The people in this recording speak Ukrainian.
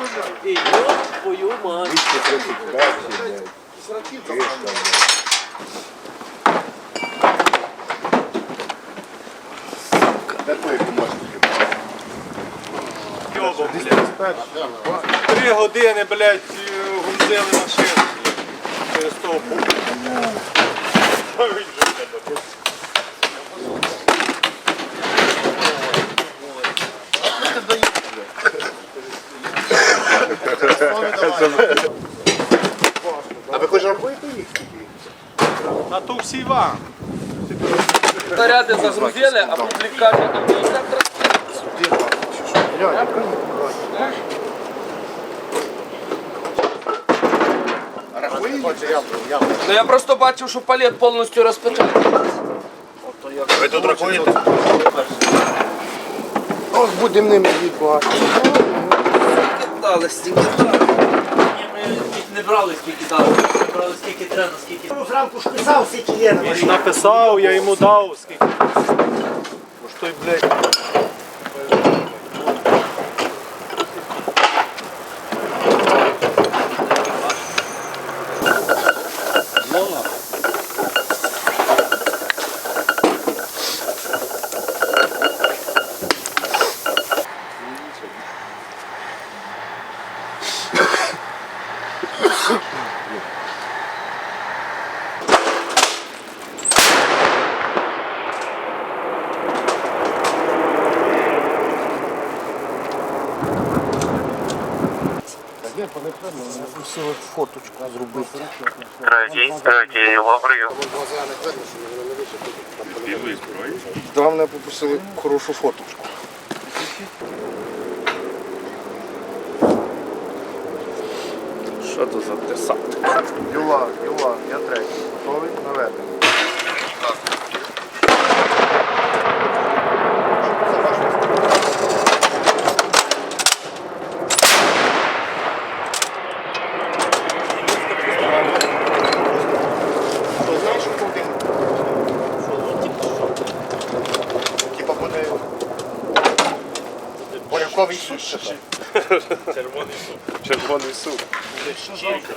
Йо, твою мать. 235, блядь. 300, блядь. Де твої помощники? Йобом, блядь. Три години, блядь, е, грузили машину. Через того пункту. А ви хоч рахуєте їх? А то всі вам. Снаряди загрузили, а публік каже, а мені так А? Ну я просто бачив, що палет повністю розпечатаний. Ви тут рахуєте? Ось будемо ними їхати. Дали стільки Ні, Ми не брали скільки дали, ми брали скільки треба, скільки. Зранку ж писав, скільки є на машині. Написав, я йому дав скільки. Бо ж той, блядь. Фоточку зробити. Третій, третій, його прийом. Головне попросили хорошу фоточку. Що за десант? Юла, Юла, я третій. Готовий? Один? Типа буде буряковий суп чи що? Czerwony słup. Czerwony słup. Ile szczęka.